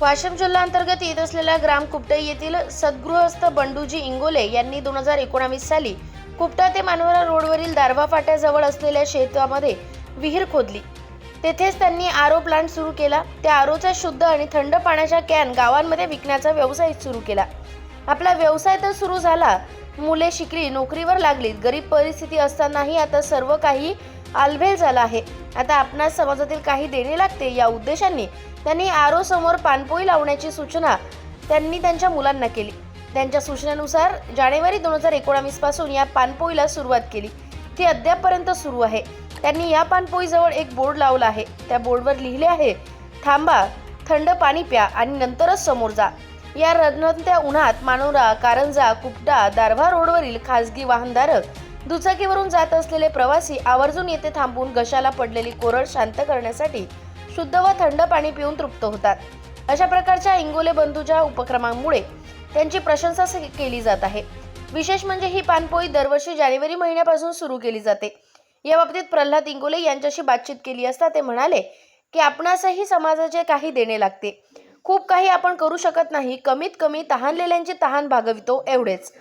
वाशिम जिल्हा अंतर्गत येत असलेल्या ग्राम कुपटे येथील सद्गृहस्थ बंडूजी इंगोले यांनी दोन हजार एकोणावीस साली कुपटा ते मानवरा रोडवरील दारवा फाट्याजवळ असलेल्या शेतामध्ये विहीर खोदली. तेथेच त्यांनी आरो प्लांट सुरू केला. त्या आरोचा शुद्ध आणि थंड पाण्याच्या कॅन गावांमध्ये विकण्याचा व्यवसाय सुरू केला. आपला व्यवसाय तर सुरू झाला. मुले शिकली नोकरीवर लागलीत. गरीब परिस्थिती असतानाही आता सर्व काही आलबेल झाला आहे. आता आपणास समाजातील काही देणे लागते या उद्देशाने त्यांनी आरो समोर पाणपोई लावण्याची सूचना त्यांनी त्यांच्या मुलांना केली. त्यांच्या सूचनेनुसार जानेवारी दोन हजार एकोणावीसपासून या पानपोईला सुरुवात केली. ती अद्यापपर्यंत सुरू आहे. त्यांनी या पानपोईजवळ एक बोर्ड लावला आहे. त्या बोर्डवर लिहिले आहे थांबा थंड पाणी प्या आणि नंतरच समोर जा. या रणत्या उन्हात मानोरा कारंजा कुपटा दारव्हा रोडवरील खासगी वाहनधारक दुचाकीवरून जात असलेले प्रवासी आवर्जून येथे थांबून घशाला पडलेली कोरड शांत करण्यासाठी शुद्ध व थंड पाणी पिऊन तृप्त होतात. अशा प्रकारच्या इंगोले बंधूच्या उपक्रमांमुळे त्यांची प्रशंसा केली जात आहे. विशेष म्हणजे ही पानपोई दरवर्षी जानेवारी महिन्यापासून सुरू केली जाते. या बाबतीत प्रल्हाद इंगोले यांच्याशी बातचीत केली असता ते म्हणाले की आपणासही समाजाचे काही देणे लागते. खूप काही आपण करू शकत नाही. कमीत कमी तहानलेल्यांची तहान भागवितो एवढेच.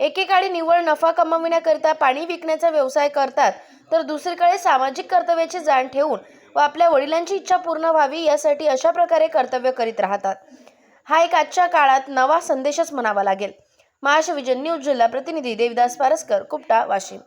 एकेकाळी निव्वळ नफा कमविण्याकरिता पाणी विकण्याचा व्यवसाय करतात तर दुसरीकडे सामाजिक कर्तव्याची जाण ठेवून व आपल्या वडिलांची इच्छा पूर्ण व्हावी यासाठी अशा प्रकारे कर्तव्य करीत राहतात. हा एक आजच्या काळात नवा संदेशच म्हणावा लागेल. महाराष्ट्र विजन न्यूज जिल्हा प्रतिनिधी देविदास पारसकर कुपटा वाशिम.